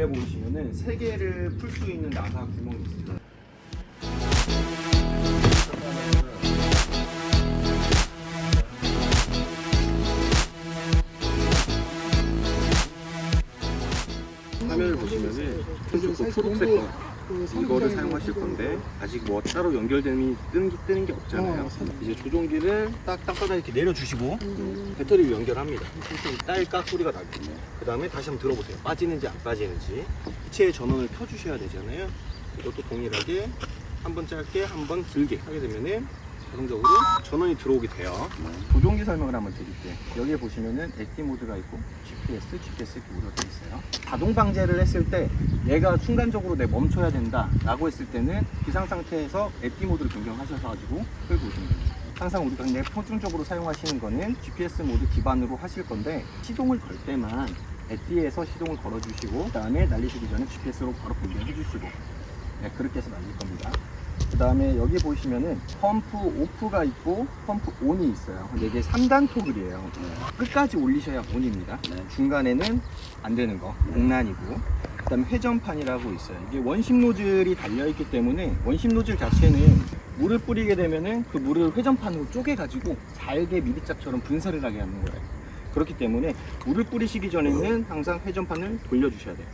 여기 좀 일단. 옆에 보시면은 세 개를 풀 수 있는 나사 구멍이 있습니다. 화면을 보시면은 흰색 초록색 거 이거를 사용하실 건데 아직 뭐 따로 연결됨이 뜨는 게, 뜨는 게 없잖아요. 이제 조종기를 딱 땅바닥에 이렇게 내려주시고 배터리를 연결합니다. 딸깍 소리가 나거든요. 그 다음에 다시 한번 들어보세요. 빠지는지 안 빠지는지. 기체의 전원을 켜주셔야 되잖아요. 이것도 동일하게 한 번 짧게 한 번 길게 하게 되면은 자동적으로 전원이 들어오게 돼요. 조종기 설명을 한번 드릴게요. 여기에 보시면은 액티 모드가 있고 GPS, GPS 모드가 돼 있어요. 자동 방제를 했을 때 얘가 순간적으로 내 멈춰야 된다 라고 했을 때는 비상 상태에서 액티 모드를 변경하셔서 가지고 끌고 오시면 됩니다. 항상 우리가 그냥 표준적으로 사용하시는 거는 GPS 모드 기반으로 하실 건데 시동을 걸 때만 에티에서 시동을 걸어주시고 그 다음에 날리시기 전에 GPS로 바로 변경해 주시고 네, 그렇게 해서 날릴 겁니다. 그 다음에 여기 보시면은 펌프 오프가 있고 펌프 온이 있어요. 근데 이게 3단 토글이에요. 끝까지 올리셔야 온입니다. 중간에는 안 되는 거, 공란이고. 그 다음에 회전판이라고 있어요. 이게 원심 노즐이 달려있기 때문에 원심 노즐 자체는 물을 뿌리게 되면은 그 물을 회전판으로 쪼개가지고 잘게 미리짝처럼 분사를 하게 하는 거예요. 그렇기 때문에 물을 뿌리시기 전에는 항상 회전판을 돌려주셔야 돼요.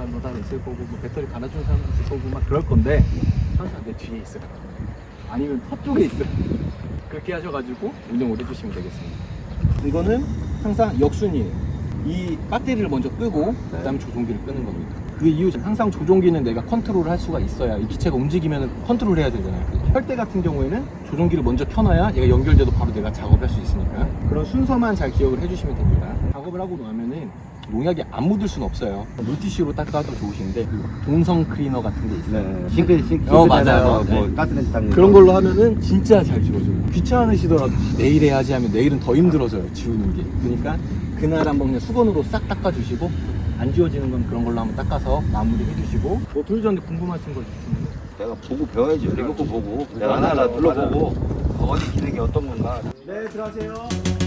사람도 다 있을 거고 뭐 배터리 갈아준 사람도 있을 거고 막 그럴 건데 항상 내 뒤에 있어요. 아니면 서쪽에 있어요. 그렇게 하셔가지고 운영을 해주시면 되겠습니다. 이거는 항상 역순이에요. 이 배터리를 먼저 끄고 그 다음에 조종기를 끄는 겁니다. 그 이유 항상 조종기는 내가 컨트롤을 할 수가 있어야 이 기체가 움직이면 컨트롤 해야 되잖아요. 혈대 같은 경우에는 조종기를 먼저 켜놔야 얘가 연결돼도 바로 내가 작업을 할수 있으니까. 그런 순서만 잘 기억을 해주시면 됩니다. 작업을 하고 나면은 농약이 안 묻을 수는 없어요 물티슈로 닦아도 좋으신데 동성 클리너 같은 게 있어요 네. 싱크 싱크. 어, 맞아요. 뭐 네. 가스렌지 닦는 그런 거. 걸로 하면은 진짜 잘 지워져요. 귀찮으시더라도 내일 해야지 하면 내일은 더 힘들어져요. 지우는 게. 그러니까 그날 한번 그냥 수건으로 싹 닦아주시고 안 지워지는 건 그런 걸로 한번 닦아서 마무리 해주시고 뭐 돌전에 궁금하신 거 있으면 내가 보고 배워야죠. 리모컨 보고. 맞아요. 내가 하나하나. 둘러보고 어디 기능이 어떤 건가. 네 들어가세요.